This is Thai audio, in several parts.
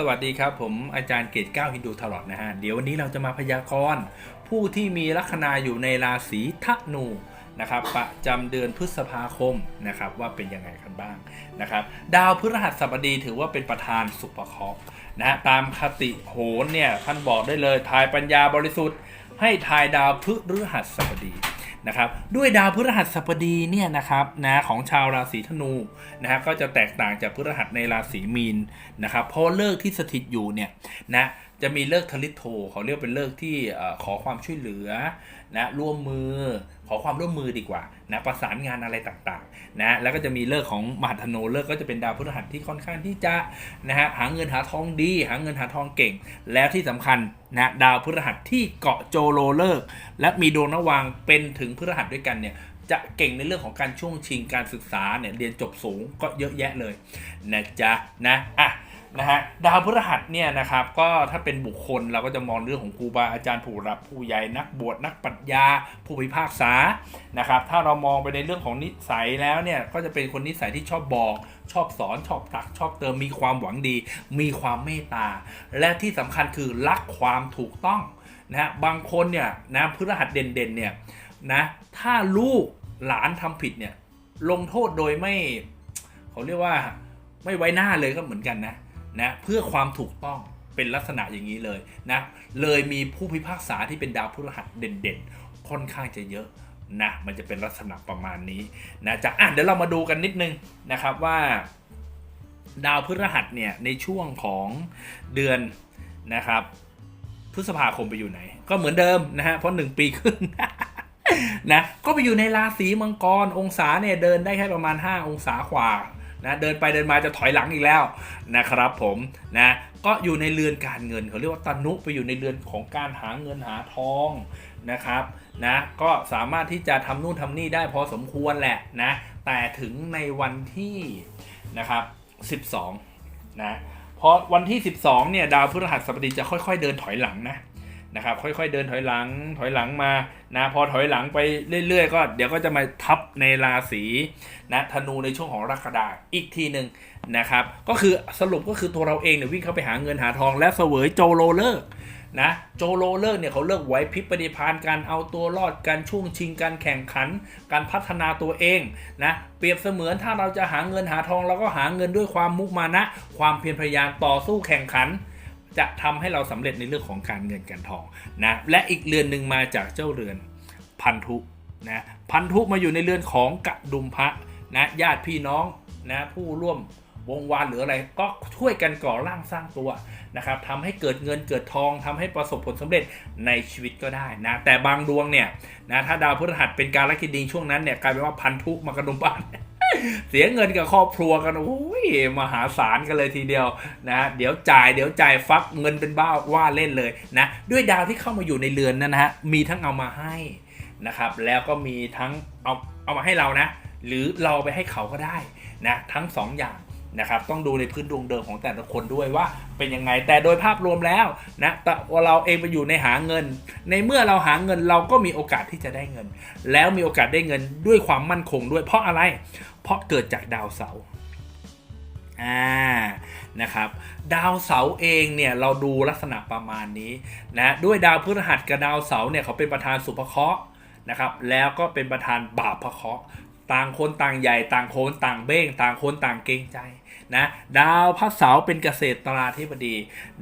สวัสดีครับ ผมอาจารย์เกตเก้าฮินดูทลอดนะฮะ เดี๋ยววันนี้เราจะมาพยากรณ์ผู้ที่มีลัคนาอยู่ในราศีธนูนะครับประจำเดือนพฤษภาคมนะครับว่าเป็นยังไงกันบ้างนะครับ ดาวพฤหัสบดีถือว่าเป็นประธานสุภเคราะห์นะฮะตามคติโหรเนี่ยท่านบอกได้เลยทายปัญญาบริสุทธิ์ ให้ทายดาวพฤหัสบดี นะครับด้วยดาวพฤหัสบดีเนี่ยนะครับนะของชาวราศีธนูนะฮะก็จะแตกต่างจากพฤหัสในราศีมีนนะครับเพราะเลิกที่สถิตอยู่เนี่ยนะจะมีเลิกทลิโทเขาเรียกเป็นเลิกที่ขอความช่วยเหลือนะร่วมมือ ขอความร่วมมือดีกว่านะประสานงานอะไรต่างๆนะแล้วก็จะมีเลิกของมหาธนูเลิกก็จะเป็นดาวพฤหัสที่ค่อนข้างที่จะนะฮะหาเงินหาทองดี หาเงินหาทองเก่ง แล้วที่สำคัญนะดาวพฤหัสที่เกาะโจโลเลิก และมีดวงนวางเป็นถึงพฤหัสด้วยกันเนี่ยจะเก่งในเรื่องของการช่วงชิงการศึกษาเนี่ยเรียนจบสูงก็เยอะแยะเลยนะจ๊ะนะอะ นะฮะดาวพฤหัสเนี่ยนะครับก็ถ้าเป็นบุคคลเราก็จะมองเรื่องของครูบาอาจารย์ผู้รับผู้ใหญ่นักบวชนักปรัชญาผู้พิพากษานะครับถ้าเรามองไปในเรื่องของนิสัยแล้วเนี่ยก็จะเป็นคนนิสัยที่ชอบบอก ชอบสอนชอบตักชอบเติมมีความหวังดี มีความเมตตา และที่สำคัญคือรักความถูกต้องนะบางคนเนี่ยนะพฤหัสเด่นๆเนี่ยนะถ้าลูกหลานทำผิดเนี่ยลงโทษโดยไม่เขาเรียกว่าไม่ไว้หน้าเลยก็เหมือนกันนะ นะเพื่อความถูกต้องเป็นลักษณะอย่างนี้เลยนะเลยมีผู้พิพากษาที่เป็นดาวพฤหัสเด่นๆ ค่อนข้างจะเยอะนะมันจะเป็นลักษณะประมาณนี้นะจากอะเดี๋ยวเรามาดูกันนิดนึงนะครับว่าดาวพฤหัสเนี่ยในช่วงของเดือนนะครับพฤษภาคมไปอยู่ไหน ก็เหมือนเดิมนะฮะเพราะหนึ่งปีครึ่งนะก็ไปอยู่ในราศีมังกรองศาเนี่ยเดินได้แค่ประมาณ 5 องศาขวา นะเดินไปเดินมาจะถอยหลังอีกแล้วนะครับผมนะก็อยู่ในเรือนการเงินเขาเรียกว่าตนุไปอยู่ในเรือนของการหาเงินหาทองนะครับนะก็สามารถที่จะทำนู่นทำนี่ได้พอสมควรแหละนะแต่ถึงในวันที่นะครับ 12นะพอวันที่ 12เนี่ยดาวพฤหัสบดีจะค่อยๆ เดินถอยหลังนะ นะครับค่อยๆเดินถอยหลังถอยหลังมานะพอถอยหลังไปเรื่อยๆ ก็เดี๋ยวก็จะมาทับในราศีนะธนูในช่วงของรักฎาอีกทีหนึ่งนะครับก็คือสรุปก็คือตัวเราเองเนี่ยวิ่งเข้าไปหาเงินหาทองและเสวยโจโลเลิกนะโจโลเลิกเนี่ยเขาเลิกไหวพริบปฏิพานการเอาตัวรอดการช่วงชิงการแข่งขัน การพัฒนาตัวเองนะเปรียบเสมือนถ้าเราจะหาเงินหาทองเราก็หาเงินด้วยความมุมานะ ความเพียรพยายามต่อสู้แข่งขัน จะทำให้เราสำเร็จในเรื่องของการเงินการทองนะและอีกเรือนหนึ่งมาจากเจ้าเรือนพันธุนะพันธุมาอยู่ในเรือนของกระดุมพระนะญาติพี่น้องนะผู้ร่วมวงวานหรืออะไรก็ช่วยกันก่อร่างสร้างตัวนะครับทำให้เกิดเงินเกิดทองทำให้ประสบผลสำเร็จในชีวิตก็ได้นะแต่บางดวงเนี่ยนะถ้าดาวพฤหัสเป็นการลัคกินีช่วงนั้นเนี่ยกลายเป็นว่าพันธุมากระดุมบ้าน เสียเงินกับครอบครัวกันโอ้ยมหาศาลกันเลยทีเดียวนะเดี๋ยวจ่ายเดี๋ยวจ่ายฟักเงินเป็นบ้าว่าเล่นเลยนะด้วยดาวที่เข้ามาอยู่ในเรือนนั่นนะฮะมีทั้งเอามาให้นะครับแล้วก็มีทั้งเอาเอามาให้เรานะ หรือเราไปให้เขาก็ได้นะทั้งสองอย่าง นะครับต้องดูในพื้นดวงเดิมของแต่ละคนด้วยว่าเป็นยังไงแต่โดยภาพรวมแล้วนะแต่เราเองไปอยู่ในหาเงิน ในเมื่อเราหาเงินเราก็มีโอกาสที่จะได้เงิน แล้วมีโอกาสได้เงินด้วยความมั่นคงด้วย เพราะอะไร เพราะเกิดจากดาวเสาร์อ่านะครับดาวเสาร์เองเนี่ยเราดูลักษณะประมาณนี้นะด้วยดาวพฤหัสกับดาวเสาร์เนี่ยเขาเป็นประธานสุภเคราะห์นะครับแล้วก็เป็นประธานบาปพเคราะห์ ต่างคนต่างใหญ่ต่างคนต่างเบ้ง ต่างคนต่างเกรงใจนะดาวพระเสาร์เป็นเกษตรตราธิบดี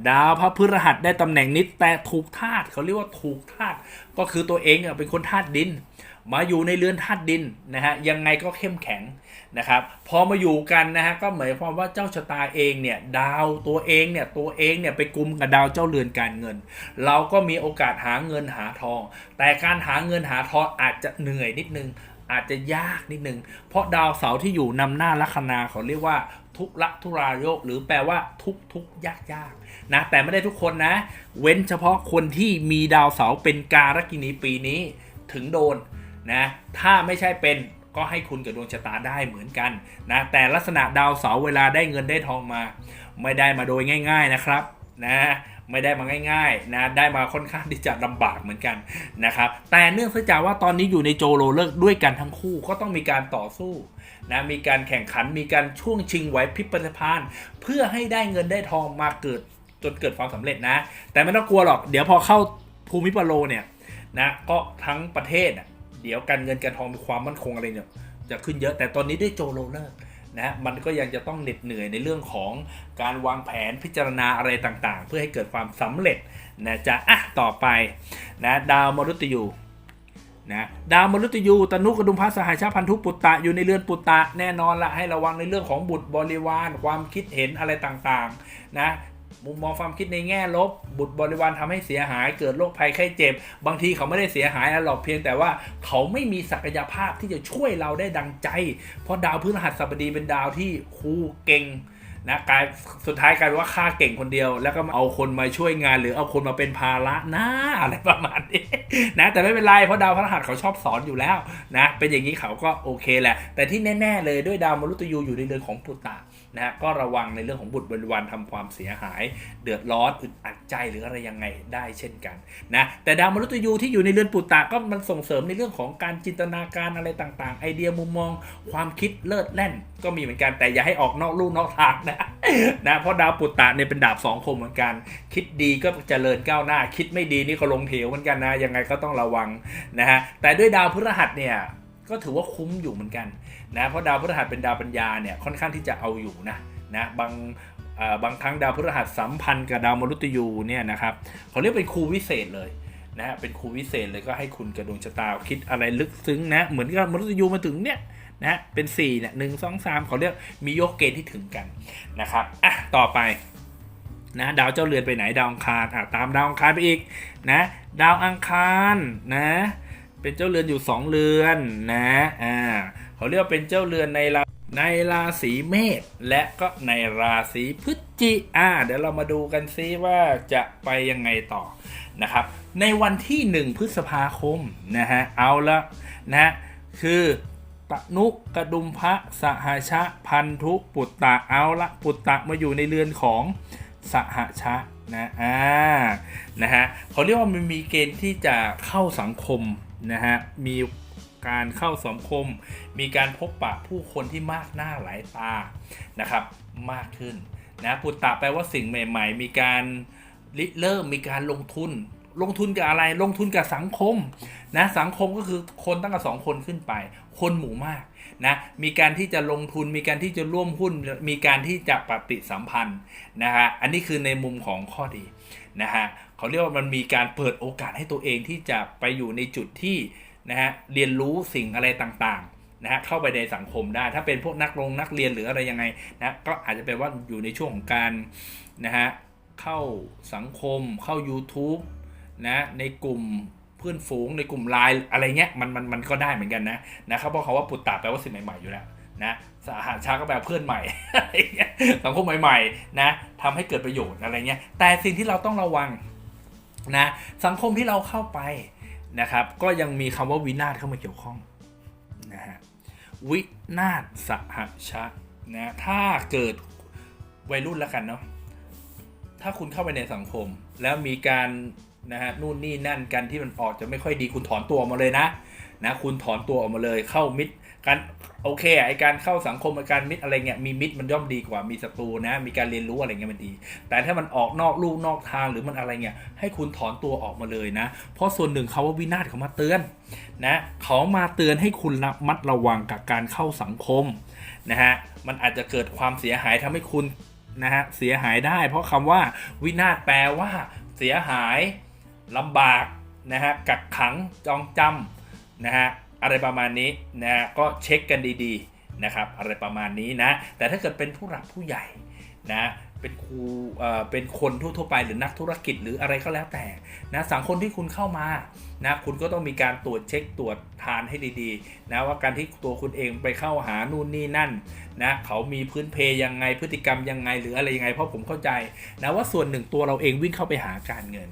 ดาวพระพฤหัสได้ตำแหน่งนิดแต่ถูกธาตุเขาเรียกว่าถูกธาตุก็คือตัวเองเป็นคนธาตุดิน มาอยู่ในเรือนธาตุดินนะฮะยังไงก็เข้มแข็งนะครับพอมาอยู่กันนะฮะก็หมายความว่าเจ้าชะตาเองเนี่ยดาวตัวเองเนี่ยตัวเองเนี่ยไปกลุ่มกับดาวเจ้าเรือนการเงิน เราก็มีโอกาสหาเงินหาทอง แต่การหาเงินหาทองอาจจะเหนื่อยนิดนึง อาจจะยากนิดนึง เพราะดาวเสาร์ที่อยู่นำหน้าลัคนาเขาเรียกว่าทุกละทุรายโยก หรือแปลว่าทุกทุกยากยากนะแต่ไม่ได้ทุกคนนะ เว้นเฉพาะคนที่มีดาวเสาร์เป็นการกินีปีนี้ถึงโดนนะถ้าไม่ใช่เป็นก็ให้คุณกับดวงชะตาได้เหมือนกันนะแต่ลักษณะดาวเสาร์เวลาได้เงินได้ทองมา ไม่ได้มาโดยง่าย ๆนะครับนะ ไม่ได้มาง่ายๆนะได้มาค่อนข้างที่จะลำบากเหมือนกันนะครับแต่เนื่องจากว่าตอนนี้อยู่ในโจโรเลิกด้วยกันทั้งคู่ก็ต้องมีการต่อสู้นะมีการแข่งขันมีการช่วงชิงไหวพริบปฏิภาณเพื่อให้ได้เงินได้ทองมาเกิดจนเกิดความสำเร็จนะ แต่ไม่ต้องกลัวหรอกเดี๋ยวพอเข้าภูมิปโลเนี่ยนะก็ทั้งประเทศเดี๋ยวการเงินการทองมีความมั่นคงอะไรเนี่ยจะขึ้นเยอะแต่ตอนนี้ด้วยโจโรเลิก นะมันก็ยังจะต้องเหน็ดเหนื่อยในเรื่องของการวางแผนพิจารณาอะไรต่างๆ เพื่อให้เกิดความสำเร็จนะจะอะต่อไปนะดาวมรุตยูนะดาวมฤตยูตนุกระดุมพระสหายชาพันธุปุตตะอยู่ในเรือนปุตตะแน่นอนละให้ระวังในเรื่องของบุตรบริวารความคิดเห็นอะไรต่างๆนะ มุมมองความคิดในแง่ลบ บุตรบริวารทำให้เสียหาย เกิดโรคภัยไข้เจ็บ บางทีเขาไม่ได้เสียหายอะหรอกเพียงแต่ว่าเขาไม่มีศักยภาพที่จะช่วยเราได้ดังใจ เพราะดาวพฤหัสบดีเป็นดาวที่ครูเก่งนะกลายสุดท้ายกลายเป็นว่าข้าเก่งคนเดียว แล้วก็เอาคนมาช่วยงานหรือเอาคนมาเป็นภาระนะอะไรประมาณนี้นะแต่ไม่เป็นไรเพราะดาวพฤหัสเขาชอบสอนอยู่แล้วนะเป็นอย่างนี้เขาก็โอเคแหละ แต่ที่แน่ ๆ เลยด้วยดาวมฤตยูอยู่ในเรือนของปุตตะ นะฮะก็ระวังในเรื่องของบุตรบริวารทำความเสียหาย เดือดร้อนอึดอัดใจหรืออะไรยังไงได้เช่นกันนะแต่ดาวมฤตยูที่อยู่ในเรือนปุตตะก็มันส่งเสริมในเรื่องของการจินตนาการอะไรต่างๆ ไอเดียมุมมอง ความคิดเลิศแล่น ก็มีเหมือนกันแต่อย่าให้ออกนอกลู่นอกทางนะนะเพราะดาวปุตตะเนี่ยเป็นดาบสองคมเหมือนกัน คิดดีก็เจริญก้าวหน้า คิดไม่ดีนี่ก็ลงเหวเหมือนกันนะยังไงก็ต้องระวังนะฮะแต่ด้วยดาวพฤหัสเนี่ยก็ถือว่าคุ้มอยู่เหมือนกัน นะเพราะดาวพฤหัสเป็นดาวปัญญาเนี่ยค่อนข้างที่จะเอาอยู่นะนะบางบางครั้งดาวพฤหัสสัมพันธ์กับดาวมฤตยูเนี่ยนะครับเขาเรียกเป็นครูวิเศษเลยนะฮะเป็นครูวิเศษเลยก็ให้คุณกระดวงชะตาคิดอะไรลึกซึ้งนะเหมือนกับมฤตยูมาถึงเนี่ยนะเป็น4เนี่ยหนึ่งสองสามเขาเรียกมีโยกเกณฑ์ที่ถึงกันนะครับอะต่อไปนะดาวเจ้าเรือนไปไหนดาวอังคารอะตามดาวอังคารไปอีกนะดาวอังคารนะ เป็นเจ้าเรือนอยู่ 2 เรือนนะอ่าเขาเรียกว่าเป็นเจ้าเรือนในราในราศีเมษและก็ในราศีพฤศจิอ่าเดี๋ยวเรามาดูกันซิว่าจะไปยังไงต่อนะครับ ในวันที่ 1 พฤษภาคมนะฮะเอาละนะคือตะนุกระดุมพระสหชะพันธุปุตตะเอาละปุตตะมาอยู่ในเรือนของสหชะนะอ่านะฮะเขาเรียกว่ามันมีเกณฑ์ที่จะเข้าสังคม นะฮะมีการเข้าสังคม มีการพบปะผู้คนที่มากหน้าหลายตานะครับมากขึ้นนะปุตตะแปลว่าสิ่งใหม่ ๆ มีการริเริ่มมีการลงทุน ลงทุนกับอะไรลงทุนกับสังคมนะสังคมก็คือคนตั้งแต่สองคนขึ้นไป คนหมู่มากนะมีการที่จะลงทุนมีการที่จะร่วมหุ้น มีการที่จะปฏิสัมพันธ์นะฮะอันนี้คือในมุมของข้อดีนะฮะ เขาเรียกว่ามันมีการเปิดโอกาสให้ตัวเองที่จะไปอยู่ในจุดที่นะฮะเรียนรู้สิ่งอะไรต่างๆนะฮะเข้าไปในสังคมได้ ถ้าเป็นพวกนักลงนักเรียนหรืออะไรยังไงนะก็อาจจะเป็นว่าอยู่ในช่วงของการนะฮะเข้าสังคมเข้า YouTube นะในกลุ่มเพื่อนฝูงในกลุ่มไลน์อะไรเงี้ยมันมันมันก็ได้เหมือนกันนะนะครับเพราะเขาว่าปุตตะแปลว่าสิ่งใหม่ ๆ อยู่แล้วนะสหชาก็แปลเพื่อนใหม่สังคมใหม่ๆนะทำให้เกิดประโยชน์อะไรเงี้ยแต่สิ่งที่เราต้องระวัง นะสังคมที่เราเข้าไปนะครับ ก็ยังมีคำว่าวินาศเข้ามาเกี่ยวข้องนะฮะวินาศสหชะนะถ้าเกิดวัยรุ่นแล้วกันเนาะถ้าคุณเข้าไปในสังคม แล้วมีการนะฮะนู่นนี่นั่นกันที่มันออกจะไม่ค่อยดีคุณถอนตัวออกมาเลยนะนะคุณถอนตัวออกมาเลยเข้ามิด การโอเคไอการเข้าสังคมไอการมิดอะไรเงี้ยมีมิดมันย่อมดีกว่ามีศัตรูนะ มีการเรียนรู้อะไรเงี้ยมันดี แต่ถ้ามันออกนอกลู่นอกทางหรือมันอะไรเงี้ยให้คุณถอนตัวออกมาเลยนะ เพราะส่วนหนึ่งเขาว่าวินาศเขามาเตือนนะเขามาเตือนให้คุณระมัดระวังกับการเข้าสังคมนะฮะมันอาจจะเกิดความเสียหายทำให้คุณนะฮะเสียหายได้ เพราะคำว่าวินาศแปลว่า เสียหายลำบากนะฮะกักขังจองจำนะฮะ อะไรประมาณนี้นะฮะก็เช็คกันดีๆนะครับอะไรประมาณนี้นะแต่ถ้าเกิดเป็นผู้หลักผู้ใหญ่นะ เป็นครูเป็นคนทั่วๆไปหรือนักธุรกิจหรืออะไรก็แล้วแต่นะสังคมที่คุณเข้ามานะคุณก็ต้องมีการตรวจเช็คตรวจทานให้ดีๆนะว่าการที่ตัวคุณเองไปเข้าหานู่นนี่นั่นนะเขามีพื้นเพยังไงพฤติกรรมยังไงหรืออะไรยังไง เพราะผมเข้าใจนะว่าส่วนหนึ่งตัวเราเองวิ่งเข้าไปหาการเงิน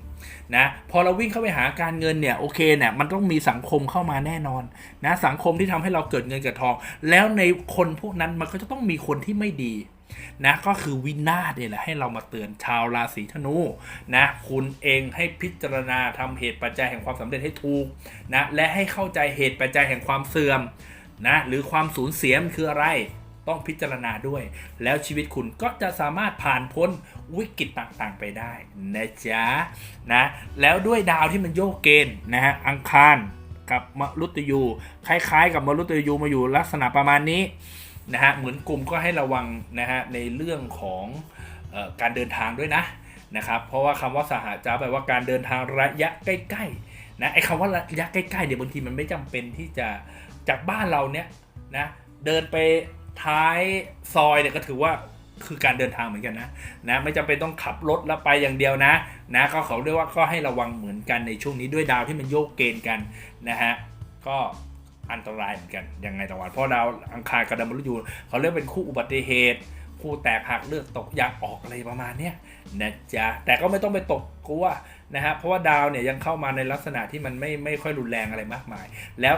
นะพอเราวิ่งเข้าไปหาการเงินเนี่ยโอเคเนี่ยมันต้องมีสังคมเข้ามาแน่นอนนะสังคมที่ทำให้เราเกิดเงินเกิดทอง แล้วในคนพวกนั้นมันก็จะต้องมีคนที่ไม่ดี นะก็คือวินาศเนี่ยแหละให้เรามาเตือนชาวราศีธนูนะคุณเองให้พิจารณาทำเหตุปัจจัยแห่งความสำเร็จให้ถูกนะและให้เข้าใจเหตุปัจจัยแห่งความเสื่อมนะหรือความสูญเสียมันคืออะไรต้องพิจารณาด้วย แล้วชีวิตคุณก็จะสามารถผ่านพ้นวิกฤตต่างๆไปได้นะจ๊ะนะแล้วด้วยดาวที่มันโยกเกณฑ์นะฮะอังคารกับมฤตยูคล้าย ๆ กับมฤตยูมาอยู่ลักษณะประมาณนี้ นะฮะเหมือนกลุ่มก็ให้ระวังนะฮะในเรื่องของออการเดินทางด้วยนะนะครับเพราะว่าคำว่าสหจาแปลว่าการเดินทางระยะใกล้ๆนะไอ้คำว่าระยะใกล้ๆเดี๋ยวบางทีมันไม่จำเป็นที่จะจากบ้านเราเนี่ยนะเดินไปท้ายซอยเนี่ยก็ถือว่าคือการเดินทางเหมือนกันนะนะไม่จำเป็นต้องขับรถแล้วไปอย่างเดียวนะนะก็เขาเรียกว่าก็ให้ระวังเหมือนกันในช่วงนี้ด้วยดาวที่มันโยกเกณฑ์กันนะฮะก็ อันตรายเหมือนกันยังไงตะวันเพราะดาวอังคารกับดาวมฤตยูเขาเรียกเป็นคู่อุบัติเหตุ คู่แตกหักเลือดตกยางออกอะไรประมาณเนี้ยนะจ๊ะแต่ก็ไม่ต้องไปตกกลัวนะฮะเพราะว่าดาวเนี่ยยังเข้ามาในลักษณะที่มันไม่ไม่ค่อยรุนแรงอะไรมากมาย แล้ว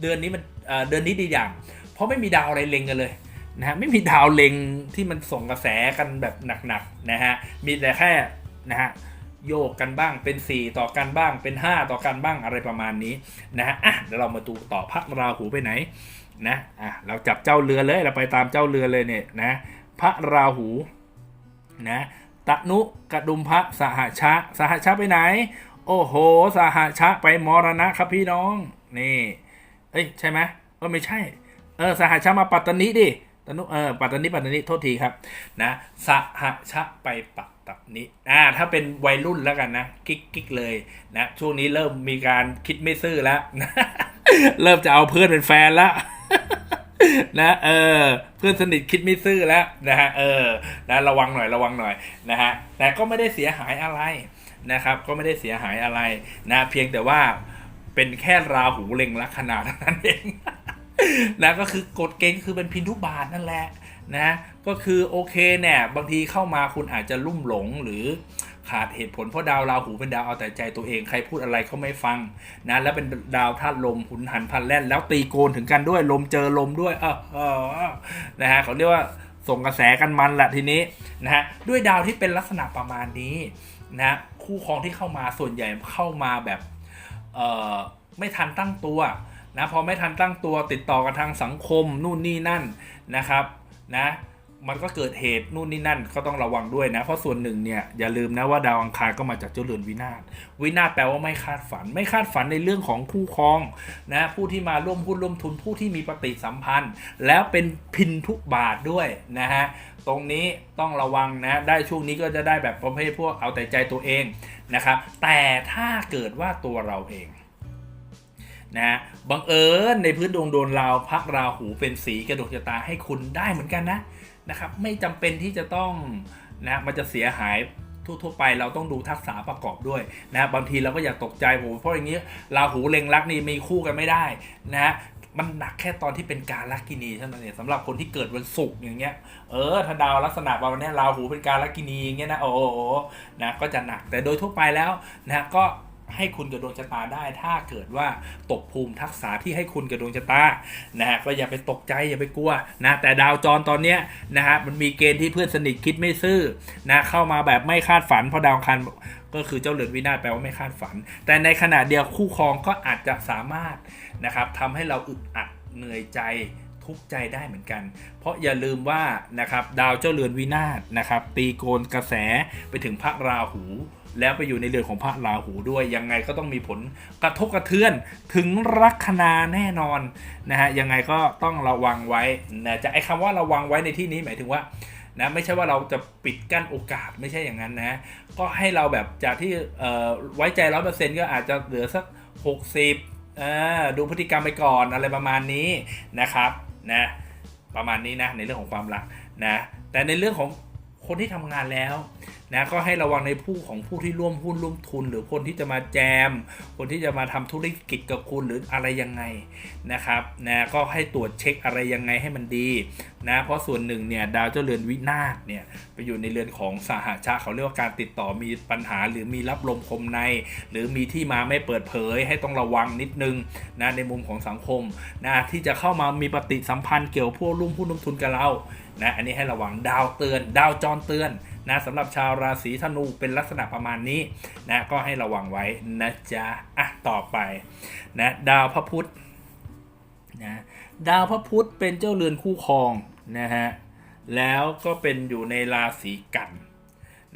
เดือนนี้มันเเดือนนี้ดีอย่าง เพราะไม่มีดาวอะไรเล็งกันเลยนะฮะไม่มีดาวเล็งที่มันส่งกระแสกันแบบหนักๆนะฮะมีแต่แค่นะฮะ โยกกันบ้างเป็น 4 ต่อกันบ้างเป็น 5 ต่อกันบ้างอะไรประมาณนี้นะฮะอะเดี๋ยวเรามาดูต่อพระราหูไปไหนนะอะเราจับเจ้าเรือเลยเราไปตามเจ้าเรือเลยเนี่ยนะพระราหูนะตะนุกระดุมพระสหชะสหชะไปไหน โอ้โห สหชะไปมรณะครับพี่น้องนี่เอ้ยใช่ไหมเออไม่ใช่เออสหชามาปัตตานีดิตนุเออปัตตานีปัตตานีโทษทีครับนะสหชะไปปัต ตานีอ่าถ้าเป็นวัยรุ่นแล้วกันนะกิ๊กกิ๊กเลยนะช่วงนี้เริ่มมีการคิดไม่ซื่อแล้วนะเริ่มจะเอาเพื่อนเป็นแฟนแล้วนะเออเพื่อนสนิทคิดไม่ซื่อแล้วนะฮะเออนะระวังหน่อยระวังหน่อยนะฮะแต่ก็ไม่ได้เสียหายอะไรนะครับ ก็ไม่ได้เสียหายอะไรนะเพียงแต่ว่าเป็นแค่ราหูเล็งลัคนาเท่านั้นเองนะก็คือกฎเกณฑ์คือเป็นพินทุบาทนั่นแหละ นะก็คือโอเคเนี่ยบางทีเข้ามาคุณอาจจะลุ่มหลงหรือขาดเหตุผลเพราะดาวราหูเป็นดาวเอาแต่ใจตัวเองใครพูดอะไรเขาไม่ฟังนะแล้วเป็นดาวธาตุลมหุนหันพันแล่น แล้วตีโกนถึงกันด้วยลมเจอลมด้วยเออเออเอนะฮะเขาเรียกว่าส่งกระแสกันมันแหละทีนี้นะฮะด้วยดาวที่เป็นลักษณะประมาณนี้นะคู่ครองที่เข้ามาส่วนใหญ่เข้ามาแบบเออไม่ทันตั้งตัวนะพอไม่ทันตั้งตัวติดต่อกันทางสังคมนู่นนี่นั่นนะครับ นะมันก็เกิดเหตุนู่นนี่นั่นก็ต้องระวังด้วยนะ เพราะส่วนหนึ่งเนี่ยอย่าลืมนะว่าดาวอังคารก็มาจากเจ้าเรือนวินาศวินาศแปลว่าไม่คาดฝัน ไม่คาดฝันในเรื่องของคู่ครองนะผู้ที่มาร่วมหุ้นร่วมทุนผู้ที่มีปฏิสัมพันธ์ แล้วเป็นพินทุบาทด้วยนะฮะตรงนี้ต้องระวังนะ ได้ช่วงนี้ก็จะได้แบบประเภทพวกเอาแต่ใจตัวเองนะครับแต่ถ้าเกิดว่าตัวเราเอง นะฮะบังเอิญในพื้นดวงโดนราวพระราหูเป็นสีกระดวงชะตาให้คุณได้เหมือนกันนะนะครับไม่จำเป็นที่จะต้องนะมันจะเสียหายทั่วๆไปเราต้องดูทักษะประกอบด้วยนะบางทีเราก็อย่าตกใจโหเพราะอย่างนี้ราหูเล็งรักนี่มีคู่กันไม่ได้นะฮะมันหนักแค่ตอนที่เป็นการลักกินีเท่านั้นเองสำหรับคนที่เกิดวันศุกร์อย่างเงี้ยเออถ้าดาวลักษณะประมาณนี้ราหูเป็นการลักกินีอย่างเงี้ยนะโอ้โหนะก็จะหนักแต่โดยทั่วไปแล้วนะก็ ให้คุณกับดวงชะตาได้ ถ้าเกิดว่าตกภูมิทักษะที่ให้คุณกับดวงชะตานะฮะก็อย่าไปตกใจอย่าไปกลัวนะแต่ดาวจรตอนเนี้ยนะฮะมันมีเกณฑ์ที่เพื่อนสนิทคิดไม่ซื่อนะเข้ามาแบบไม่คาดฝันเพราะดาวคันก็คือเจ้าเรือนวินาศแปลว่าไม่คาดฝัน แต่ในขณะเดียวคู่ครองก็อาจจะสามารถนะครับทำให้เราอึดอัดเหนื่อยใจทุกข์ใจได้เหมือนกัน เพราะอย่าลืมว่านะครับดาวเจ้าเรือนวินาศนะครับตีโกนกระแสไปถึงพระราหู แล้วไปอยู่ในเรือนของพระราหูด้วยยังไงก็ต้องมีผลกระทบกระเทือนถึงลัคนาแน่นอนนะฮะยังไงก็ต้องระวังไว้นะจะไอ้คำว่าระวังไว้ในที่นี้หมายถึงว่านะไม่ใช่ว่าเราจะปิดกั้นโอกาสไม่ใช่อย่างนั้นนะก็ให้เราแบบจากที่ไว้ใจร้อยเปอร์เซ็นต์ก็อาจจะเหลือสัก 60อ่าดูพฤติกรรมไปก่อนอะไรประมาณนี้นะครับนะประมาณนี้นะในเรื่องของความรักนะแต่ในเรื่องของ คนที่ทำงานแล้วนะก็ให้ระวังในผู้ของผู้ที่ร่วมหุ้นร่วมทุน หรือคนที่จะมาแจม คนที่จะมาทำธุรกิจกับคุณหรืออะไรยังไงนะครับนะก็ให้ตรวจเช็คอะไรยังไงให้มันดีนะเพราะส่วนหนึ่งเนี่ยดาวเจ้าเรือนวินาศเนี่ยไปอยู่ในเรือนของสหชาเขาเรียกว่าการติดต่อมีปัญหา หรือมีรับลมคมใน หรือมีที่มาไม่เปิดเผย ให้ต้องระวังนิดนึงนะในมุมของสังคมนะที่จะเข้ามามีปฏิสัมพันธ์เกี่ยวพวกร่วมหุ้นร่วมทุนกับเรา นะอันนี้ให้ระวังดาวเตือน ดาวจรเตือนนะสำหรับชาวราศีธนูเป็นลักษณะประมาณนี้นะก็ให้ระวังไว้นะจ๊ะอะต่อไปนะดาวพระพุธนะดาวพระพุธเป็นเจ้าเรือนคู่ครองนะฮะแล้วก็เป็นอยู่ในราศีกัน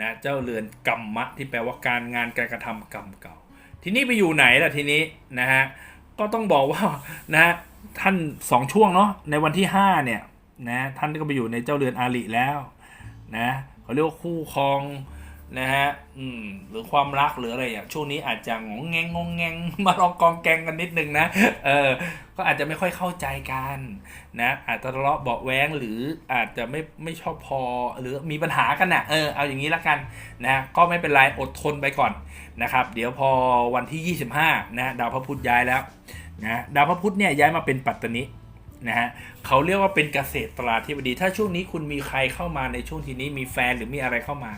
นะเจ้าเรือนกรรมะที่แปลว่าการงานการกระทำกรรมเก่า ทีนี้ไปอยู่ไหนล่ะทีนี้นะฮะก็ต้องบอกว่านะฮะท่านสองช่วงเนาะในวันที่ห้าเนี่ย นะท่านก็ไปอยู่ในเจ้าเรือนอาริแล้วนะเขาเรียกว่าคู่ครองนะฮะอืมหรือความรักหรืออะไรอย่างช่วงนี้อาจจะงงแงงงงแงงมาลองกองแกงกันนิดนึงนะเออก็อาจจะไม่ค่อยเข้าใจกันนะอาจจะทะเลาะเบาแว้งหรืออาจจะไม่ไม่ชอบพอหรือมีปัญหากันนะเออเอาอย่างนี้ละกันนะก็ไม่เป็นไรอดทนไปก่อนนะครับ เดี๋ยวพอวันที่ 25นะดาวพระพุธย้ายแล้วนะดาวพระพุธเนี่ยย้ายมาเป็นปัตตนิ นะฮะเขาเรียกว่าเป็นเกษตราธิบดี ถ้าช่วงนี้คุณมีใครเข้ามาในช่วงทีนี้มีแฟนหรือมีอะไรเข้ามา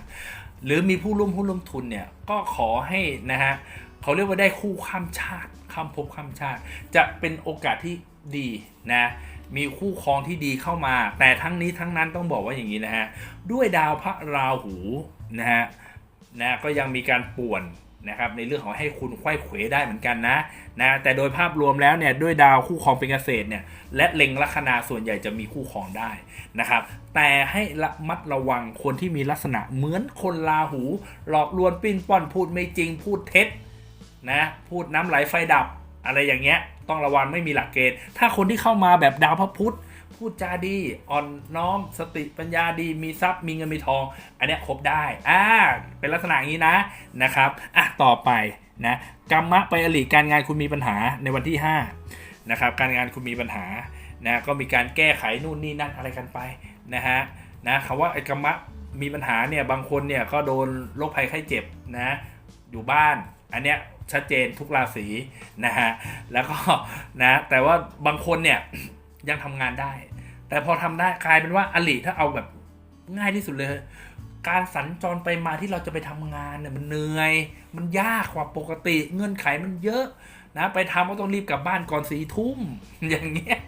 หรือมีผู้ร่วมหุ้นร่วมทุนเนี่ยก็ขอให้นะฮะเขาเรียกว่าได้คู่ข้ามชาติข้ามภพข้ามชาติ จะเป็นโอกาสที่ดีนะมีคู่ครองที่ดีเข้ามา แต่ทั้งนี้ทั้งนั้นต้องบอกว่าอย่างนี้นะฮะด้วยดาวพระราหูนะฮะนะก็ยังมีการป่วน นะครับในเรื่องของให้คุณไขว้เขวได้เหมือนกันนะนะแต่โดยภาพรวมแล้วเนี่ยด้วยดาวคู่ครองเป็นเกษตรเนี่ยและเล็งลัคนาส่วนใหญ่จะมีคู่ครองได้นะครับแต่ให้ระมัดระวังคนที่มีลักษณะเหมือนคนลาหู หลอกลวงปิ้นป้อนพูดไม่จริงพูดเท็จนะพูดน้ำไหลไฟดับอะไรอย่างเงี้ยต้องระวังไม่มีหลักเกณฑ์ ถ้าคนที่เข้ามาแบบดาวพระพุธ พูดจาดีอ่อนน้อมสติปัญญาดีมีทรัพย์มีเงินมีทอง อันเนี้ยครบได้อ่าเป็นลักษณะงนี้นะนะครับอะต่อไปนะกรรมะไปอลีการงานคุณมีปัญหาในวันที่5นะครับการงานคุณมีปัญหานะก็มีการแก้ไขนู่นนี่นั่นอะไรกันไปนะฮะนะคำว่าไอ้กรรมะมีปัญหาเนี่ยบางคนเนี่ยก็โดนโรคภัยไข้เจ็บนะอยู่บ้านอันเนี้ยชัดเจนทุกราศีนะฮะแล้วก็นะแต่ว่าบางคนเนี่ย ยังทำงานได้ แต่พอทำได้กลายเป็นว่าอลิถ้าเอาแบบง่ายที่สุดเลย การสัญจรไปมาที่เราจะไปทำงานเนี่ยมันเหนื่อย มันยากกว่าปกติเงื่อนไขมันเยอะนะไปทำก็ต้องรีบกลับบ้านก่อนสี่ทุ่มอย่างเงี้ย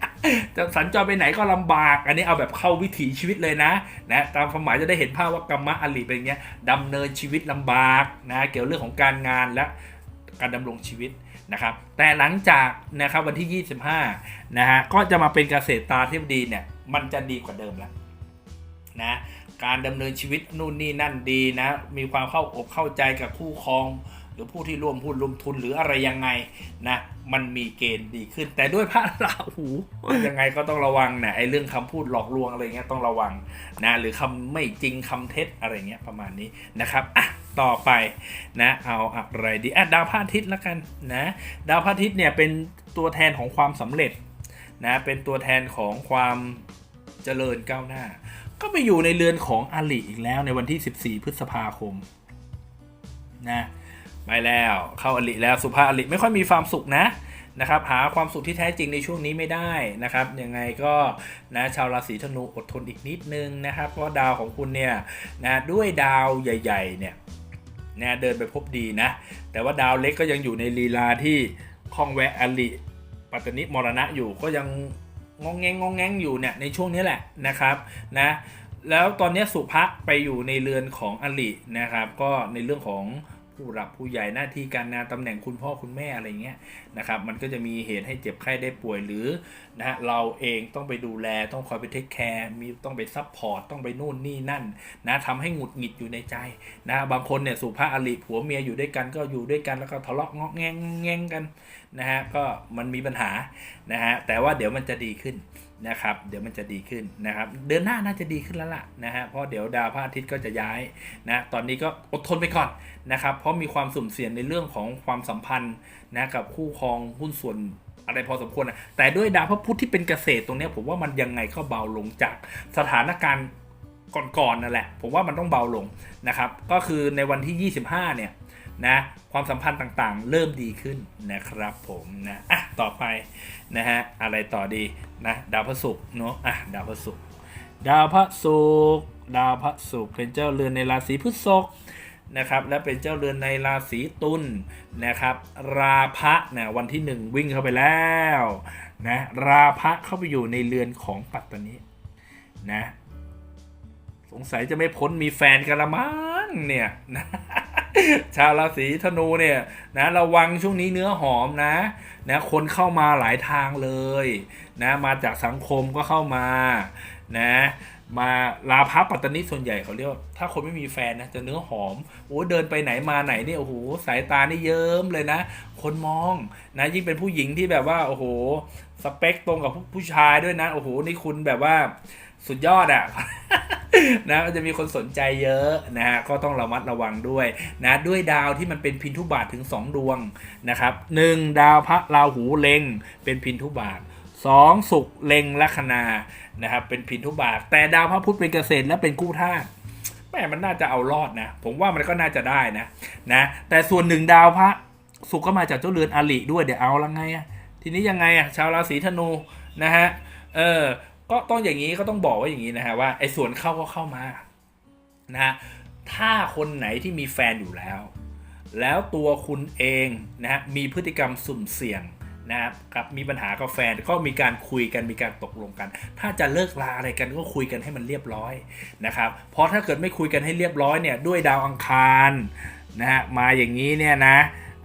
จะสัญจรไปไหนก็ลำบาก อันนี้เอาแบบเข้าวิถีชีวิตเลยนะนะตามความหมายจะได้เห็นภาพว่ากรรมะอลิเป็นอย่างเงี้ยดำเนินชีวิตลำบากนะเกี่ยวเรื่องของการงานและการดำรงชีวิต นะครับแต่หลังจากนะครับวันที่ 25นะฮะก็จะมาเป็นเกษตรตาธิบดีเนี่ยมันจะดีกว่าเดิมแล้วนะการดำเนินชีวิตนู่นนี่นั่นดีนะมีความเข้าอกเข้าใจกับคู่ครอง หรือผู้ที่ร่วมหุ้นร่วมทุนหรืออะไรยังไงนะมันมีเกณฑ์ดีขึ้น แต่ด้วยพระราหูยังไงก็ต้องระวังนะไอ้เรื่องคำพูดหลอกลวงอะไรเงี้ยต้องระวังนะหรือคำไม่จริงคำเท็จอะไรเงี้ยประมาณนี้นะครับอะ ต่อไปนะเอาอะไรดีอะดาวพระอาทิตย์แล้วกันนะดาวพระอาทิตย์เนี่ยเป็นตัวแทนของความสำเร็จนะเป็นตัวแทนของความเจริญก้าวหน้า ก็ไปอยู่ในเรือนของอลีอีกแล้วในวันที่ 14 พฤษภาคมนะไปแล้วเข้าอลีแล้วสุภาพอลีไม่ค่อยมีความสุขนะนะครับหาความสุขที่แท้จริงในช่วงนี้ไม่ได้นะครับยังไงก็นะชาวราศีธนูอดทนอีกนิดนึงนะครับ เพราะดาวของคุณเนี่ยนะด้วยดาวใหญ่ ๆเนี่ย นะเดินไปพบดีนะ แต่ว่าดาวเล็กก็ยังอยู่ในลีลาที่คล้องแวะอลิปัตตนิมรณะอยู่ก็ยังงองแงงงองแงงอยู่เนี่ยในช่วงนี้แหละนะครับนะแล้วตอนนี้สุภะไปอยู่ในเรือนของอลินะครับ ก็ในเรื่องของผู้รับผู้ใหญ่หน้าที่การงานตำแหน่งคุณพ่อคุณแม่อะไรเงี้ย นะครับมันก็จะมีเหตุให้เจ็บไข้ได้ป่วยหรือนะฮะเราเองต้องไปดูแลต้องคอยไปเทคแคร์มีต้องไปซัพพอร์ตต้องไปนู่นนี่นั่นนะทำให้หงุดหงิดอยู่ในใจนะบางคนเนี่ยสุภาพอลิผัวเมียอยู่ด้วยกันก็อยู่ด้วยกันแล้วก็ทะเลาะงอกแงงแงงกันนะฮะก็มันมีปัญหานะฮะแต่ว่าเดี๋ยวมันจะดีขึ้นนะครับเดี๋ยวมันจะดีขึ้นนะครับเดือนหน้าน่าจะดีขึ้นแล้วล่ะนะฮะเพราะเดี๋ยวดาวพระอาทิตย์ก็จะย้ายนะตอนนี้ก็อดทนไปก่อนนะครับเพราะมีความสุ่มเสี่ยงในเรื่องของความสัมพันธ์ นะกับคู่ครองหุ้นส่วนอะไรพอสมควรนะแต่ด้วยดาวพระพุธที่เป็นเกษตรตรงนี้ผมว่ามันยังไงก็เบาลงจากสถานการณ์ก่อนๆนั่นแหละ ผมว่ามันต้องเบาลงนะครับ ก็คือในวันที่ 25 เนี่ยนะความสัมพันธ์ต่างๆ เริ่มดีขึ้นนะครับผมนะอะต่อไปนะฮะอะไรต่อดีนะดาวพระศุกร์เนาะอะดาวพระศุกร์ดาวพระศุกร์ดาวพระศุกร์เป็นเจ้าเรือนในราศีพฤษภ นะครับและเป็นเจ้าเรือนในราศีตุลนะครับ ราพะนะวันที่หนึ่งวิ่งเข้าไปแล้วนะราพะเข้าไปอยู่ในเรือนของปัตตานีนะสงสัยจะไม่พ้นมีแฟนกันละมั้งเนี่ยนะชาวราศีธนูเนี่ยนะระวังช่วงนี้เนื้อหอมนะนะคนเข้ามาหลายทางเลยนะมาจากสังคมก็เข้ามานะ มาลาพับปัตตานีส่วนใหญ่เขาเรียกว่าถ้าคนไม่มีแฟนนะจะเนื้อหอมโอ้เดินไปไหนมาไหนเนี่ยโอ้โหสายตานี่เยิ้มเลยนะ คนมองนะยิ่งเป็นผู้หญิงที่แบบว่าโอ้โหสเปคตรงกับผู้ชายด้วยนะโอ้โหนี่คุณแบบว่าสุดยอดอะนะก็จะมีคนสนใจเยอะนะฮะก็ต้องระมัดระวังด้วยนะด้วยดาวที่มันเป็นพินทุบาทถึง 2 ดวงนะครับหนึ่งดาวพระราหูเล็งเป็นพินทุบาท สองศุกเล็งลัคนานะครับเป็นพินทุบาทแต่ดาวพระพุธเป็นเกษตรและเป็นคู่ธาตุแม่มันน่าจะเอารอดนะ ผมว่ามันก็น่าจะได้นะนะแต่ส่วนหนึ่งดาวพระศุกก็มาจากเจ้าเรือนอริด้วยเดี๋ยวเอาละไงอะทีนี้ยังไงอะชาวราศีธนูนะฮะเออก็ต้องอย่างนี้ก็ต้องบอกว่าอย่างนี้นะฮะว่าไอ้ส่วนเข้าก็เข้ามานะฮะถ้าคนไหนที่มีแฟนอยู่แล้ว แล้วตัวคุณเองนะฮะมีพฤติกรรมสุ่มเสี่ยง นะครับมีปัญหากับแฟนก็มีการคุยกันมีการตกลงกัน ถ้าจะเลิกลาอะไรกันก็คุยกันให้มันเรียบร้อยนะครับเพราะถ้าเกิดไม่คุยกันให้เรียบร้อยเนี่ยด้วยดาวอังคารนะฮะมาอย่างนี้เนี่ยนะ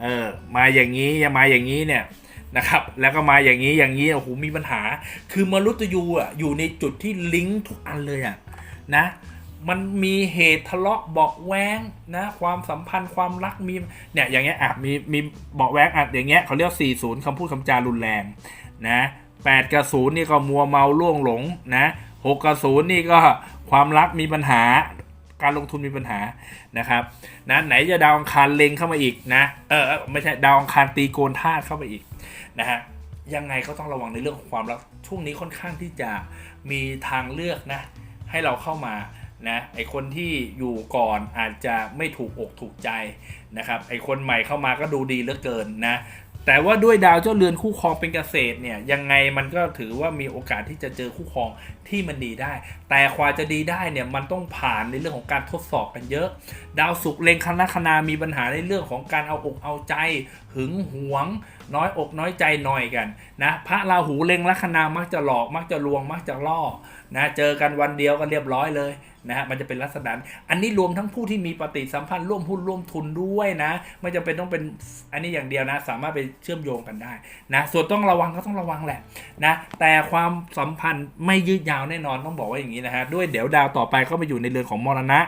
เออมาอย่างนี้ย่ามาอย่างนี้เนี่ยนะครับแล้วก็มาอย่างนี้อย่างนี้โอ้โหมีปัญหา คือมรุตยูอะอยู่ในจุดที่ลิงก์ทุกอันเลยอะนะ มันมีเหตุทะเลาะเบาแวงนะความสัมพันธ์ความรักมีเนี่ยอย่างเงี้ยอะมีมีเบาแวงอะอย่างเงี้ยเขาเรียก 40คำพูดคำจารุนแรงนะ8กับ0นี่ก็มัวเมาล่วงหลงนะ6กับ0นี่ก็ความรักมีปัญหาการลงทุนมีปัญหานะครับนะไหนจะดาวอังคารเล็งเข้ามาอีกนะเออเออไม่ใช่ดาวอังคารตีโกนธาตุเข้าไปอีกนะฮะยังไงก็ต้องระวังในเรื่องของความรักช่วงนี้ค่อนข้างที่จะมีทางเลือกนะให้เราเข้ามา นะไอคนที่อยู่ก่อนอาจจะไม่ถูกอกถูกใจนะครับไอคนใหม่เข้ามาก็ดูดีเหลือเกินนะแต่ว่าด้วยดาวเจ้าเรือนคู่ครองเป็นเกษตรเนี่ยยังไงมันก็ถือว่ามีโอกาสที่จะเจอคู่ครองที่มันดีได้ แต่ควาจะดีได้เนี่ยมันต้องผ่านในเรื่องของการทดสอบกันเยอะ ดาวศุกร์เล็งคณะคณามีปัญหาในเรื่องของการเอาอกเอาใจ หึงหวง น้อยอกน้อยใจหน่อยกันนะพระราหูเล็งลัคนามักจะหลอกมักจะลวงมักจะล่อนะเจอกันวันเดียวก็เรียบร้อยเลย นะฮะมันจะเป็นลักษณะอันนี้รวมทั้งผู้ที่มีปฏิสัมพันธ์ร่วมหุ้นร่วมทุนด้วยนะไม่จำเป็นต้องเป็นอันนี้อย่างเดียวนะ สามารถไปเชื่อมโยงกันได้นะส่วนต้องระวังก็ต้องระวังแหละนะแต่ความสัมพันธ์ไม่ยืดยาวแน่นอนต้องบอกว่าอย่างนี้นะฮะด้วยเดี๋ยวดาวต่อไปก็มาอยู่ในเรือนของมรณะ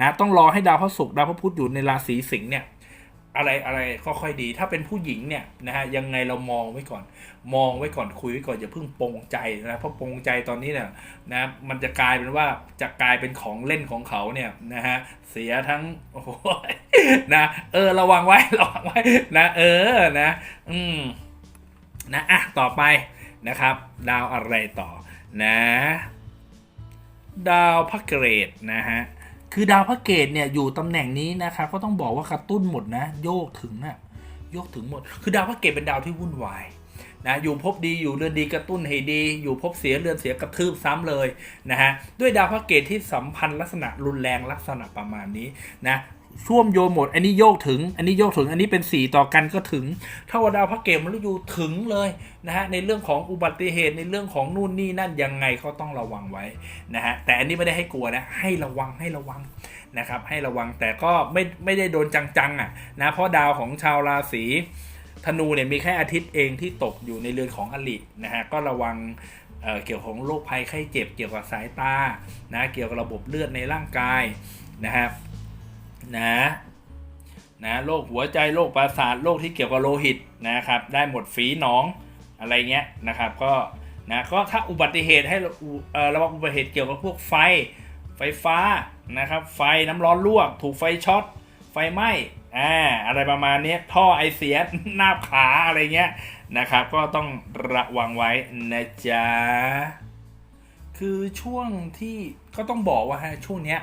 นะต้องรอให้ดาวพระศุกร์ดาวพระพุธอยู่ในราศีสิงห์เนี่ย อะไรอะไรก็ค่อยดี ถ้าเป็นผู้หญิงเนี่ยนะฮะยังไงเรามองไว้ก่อน มองไว้ก่อนคุยไว้ก่อนอย่าเพิ่งปรงใจนะเพราะปรงใจตอนนี้เนี่ยนะมันจะกลายเป็นว่าจะกลายเป็นของเล่นของเขาเนี่ยนะฮะเสียทั้งโอ้โหนะเออระวังไว้ระวังไว้นะเออนะ อืมนะอะต่อไปนะครับ ดาวอะไรต่อนะ ดาวพระเกรดนะฮะ คือดาวพระเกตเนี่ยอยู่ตำแหน่งนี้นะครับก็ต้องบอกว่ากระตุ้นหมดนะ โยกถึงนะโยกถึงหมด คือดาวพระเกตเป็นดาวที่วุ่นวายนะอยู่พบดีอยู่เรือนดีกระตุ้นให้ดี อยู่พบเสียเรือนเสียกระทืบซ้ำเลยนะฮะด้วยดาวพระเกตที่สัมพันธ์ลักษณะรุนแรงลักษณะประมาณนี้นะ ช่วมโยงหมด อันนี้โยกถึง อันนี้โยกถึง อันนี้เป็น 4 ต่อกันก็ถึง ถ้าว่าดาวพระเกตมันอยู่ถึงเลยนะฮะ ในเรื่องของอุบัติเหตุ ในเรื่องของนู่นนี่นั่นยังไงก็ต้องระวังไว้นะฮะ แต่อันนี้ไม่ได้ให้กลัวนะ ให้ระวัง ให้ระวังนะครับ ให้ระวัง แต่ก็ไม่ไม่ได้โดนจังๆอะนะ เพราะดาวของชาวราศีธนูเนี่ยมีแค่อาทิตย์เองที่ตกอยู่ในเรือนของอลินะฮะ ก็ระวังเเกี่ยวของโรคภัยไข้เจ็บ เกี่ยวกับสายตา นะ เกี่ยวกับระบบเลือดในร่างกายนะครับ นะนะโรคหัวใจโรคประสาทโรคที่เกี่ยวกับโลหิตนะครับ ได้หมดฝีหนองอะไรเงี้ยนะครับ ก็นะก็ถ้าอุบัติเหตุให้ระวังอุบัติเหตุเกี่ยวกับพวกไฟไฟฟ้านะครับ ไฟน้ำร้อนลวก ถูกไฟช็อตไฟไหม้อ่าอะไรประมาณนี้ท่อไอเสียหน้าขาอะไรเงี้ยนะครับ ก็ต้องระวังไว้นะจ๊ะคือช่วงที่ก็ต้องบอกว่าฮะช่วงเนี้ย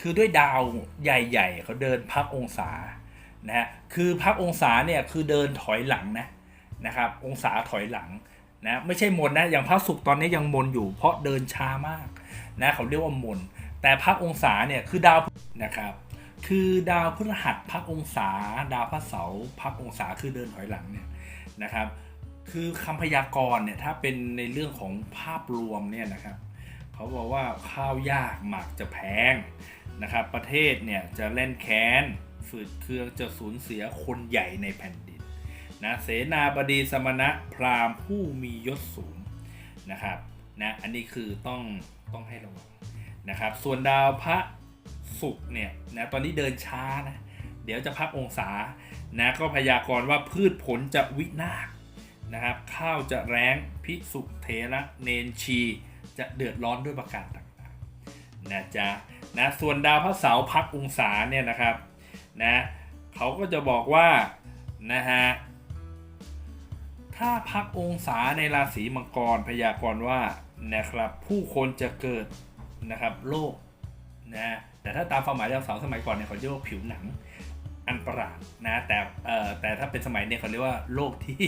คือด้วยดาวใหญ่ๆเขาเดินพักองศานะฮะคือพักองศาเนี่ยคือเดินถอยหลังนะนะครับ องศาถอยหลังนะไม่ใช่มนนะอย่างพระศุกร์ตอนนี้ยังมนอยู่ เพราะเดินช้ามากนะเขาเรียกว่ามน แต่พักองศาเนี่ยคือดาวนะครับคือดาวพฤหัสพักองศา ดาวพระเสาร์พักองศาคือเดินถอยหลังเนี่ยนะครับ คือคำพยากรณ์เนี่ยถ้าเป็นในเรื่องของภาพรวมเนี่ยนะครับเขาบอกว่าข้าวยากหมากจะแพง นะครับประเทศเนี่ยจะเล่นแค้นฝืดเคืองจะสูญเสียคนใหญ่ในแผ่นดินนะเสนาบดีสมณะพราหมณ์ผู้มียศสูงนะครับนะอันนี้คือต้องต้องให้ระวังนะครับส่วนดาวพระศุกร์เนี่ยนะตอนนี้เดินช้านะเดี๋ยวจะพักองศานะก็พยากรณ์ว่าพืชผลจะวินาศนะครับข้าวจะแรงพิสุเทระเนนชี จะเดือดร้อนด้วยประการต่างๆนะจ๊ะ นะส่วนดาวพระเสาร์พักองศาเนี่ยนะครับนะเขาก็จะบอกว่านะฮะถ้าพักองศาในราศีมังกรพยากรณ์ว่านะครับผู้คนจะเกิดนะครับโรคนะแต่ถ้าตามความหมายดาวเสาร์สมัยก่อนเนี่ยเขาเรียกว่าผิวหนังอันประหลาดนะแต่เอ่อแต่ถ้าเป็นสมัยเนี่ยเขาเรียกว่าโรคที่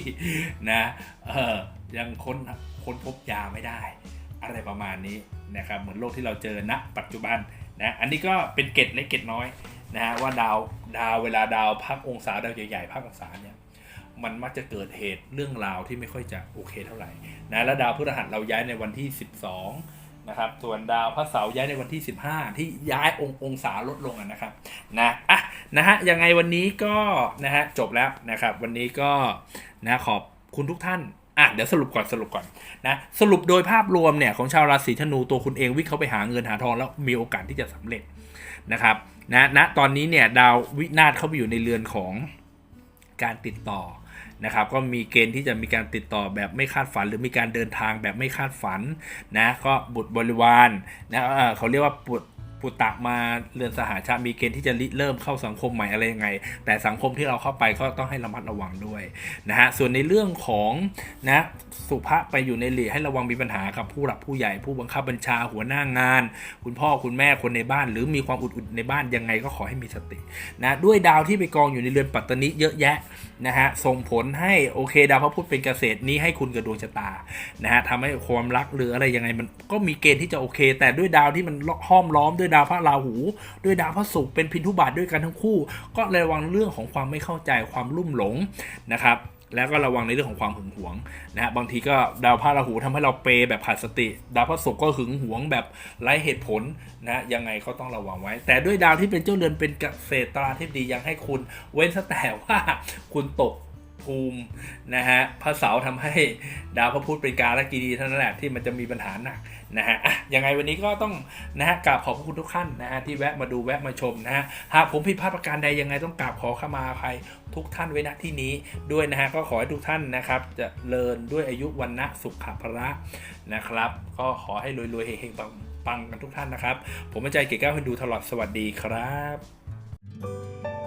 นะเอ่อยังค้นค้นพบยาไม่ได้ อะไรประมาณนี้นะครับเหมือนโรคที่เราเจอณปัจจุบัน นะอันนี้ก็เป็นเกร็ดเล็กเกร็ดน้อยนะฮะว่าดาวดาวเวลาดาวพักองศาดาวใหญ่ๆพักองศาเนี่ยมันมักจะเกิดเหตุเรื่องราวที่ไม่ค่อยจะโอเคเท่าไหร่นะแล้วดาวพฤหัสเราย้ายในวันที่ 12นะครับส่วนดาวพระเสาร์ย้ายในวันที่ 15 ที่ย้ายององศาลดลงนะครับนะอะนะฮะยังไงวันนี้ก็นะฮะจบแล้วนะครับวันนี้ก็นะขอบคุณทุกท่าน อะเดี๋ยวสรุปก่อนสรุปก่อนนะสรุปโดยภาพรวมเนี่ยของชาวราศีธนูตัวคุณเองวิ่งเข้าไปหาเงินหาทองแล้วมีโอกาสที่จะสำเร็จนะครับนะณตอนนี้เนี่ยดาววินาศเข้าไปอยู่ในเรือนของการติดต่อนะครับก็มีเกณฑ์ที่จะมีการติดต่อแบบไม่คาดฝัน หรือมีการเดินทางแบบไม่คาดฝันนะก็บุตรบริวารนะเขาเรียกว่าปุตร ปุตตะมาเรือนสหาชาติมีเกณฑ์ที่จะริเริ่มเข้าสังคมใหม่อะไรยังไง แต่สังคมที่เราเข้าไปก็ต้องให้ระมัดระวังด้วยนะฮะส่วนในเรื่องของนะสุภะไปอยู่ในหลีให้ระวังมีปัญหากับผู้หลักผู้ใหญ่ ผู้บังคับบัญชาหัวหน้างาน คุณพ่อคุณแม่คนในบ้าน หรือมีความอุดอุดในบ้านยังไงก็ขอให้มีสตินะด้วยดาวที่ไปกองอยู่ในเรือนปัตตนิเยอะแยะนะฮะส่งผลให้โอเคดาวพระพุธเป็นเกษตรนี้ให้คุณกับดวงชะตานะฮะทำให้ความรักหรืออะไรยังไงมันก็มีเกณฑ์ที่จะโอเค แต่ด้วยดาวที่มันห้อมล้อมด้วยดาวพระราหู ด้วยดาวพระศุกร์เป็นพินทุบาทด้วยกันทั้งคู่ ก็ระวังเรื่องของความไม่เข้าใจความลุ่มหลงนะครับแล้วก็ระวังในเรื่องของความหึงหวงนะฮะบางทีก็ดาวพระราหูทำให้เราเปย์แบบขาดสติ ดาวพระศุกร์ก็หึงหวงแบบไร้เหตุผลนะยังไงก็ต้องระวังไว้ แต่ด้วยดาวที่เป็นเจ้าเรือนเป็นเกษตราธิบดียังให้คุณ เว้นซะแต่ว่าคุณตกภูมินะฮะพระเสาร์ทำให้ดาวพระพุธเป็นการละกีดีเท่านั้นแหละที่มันจะมีปัญหาหนัก นะฮะยังไงวันนี้ก็ต้องนะฮะกราบขอบพระคุณทุกท่านนะฮะที่แวะมาดูแวะมาชมนะฮะหากผมผิดพลาดประการใดยังไงต้องกราบขอขมาอภัยทุกท่านไว้ณที่นี้ด้วยนะฮะก็ขอให้ทุกท่านนะครับจะเลินด้วยอายุวันนะสุขภระนะครับ ก็ขอให้รวยๆเฮงๆปังๆกันทุกท่านนะครับ ผมอาจารย์เก๋ก้าวให้ดูตลอดสวัสดีครับ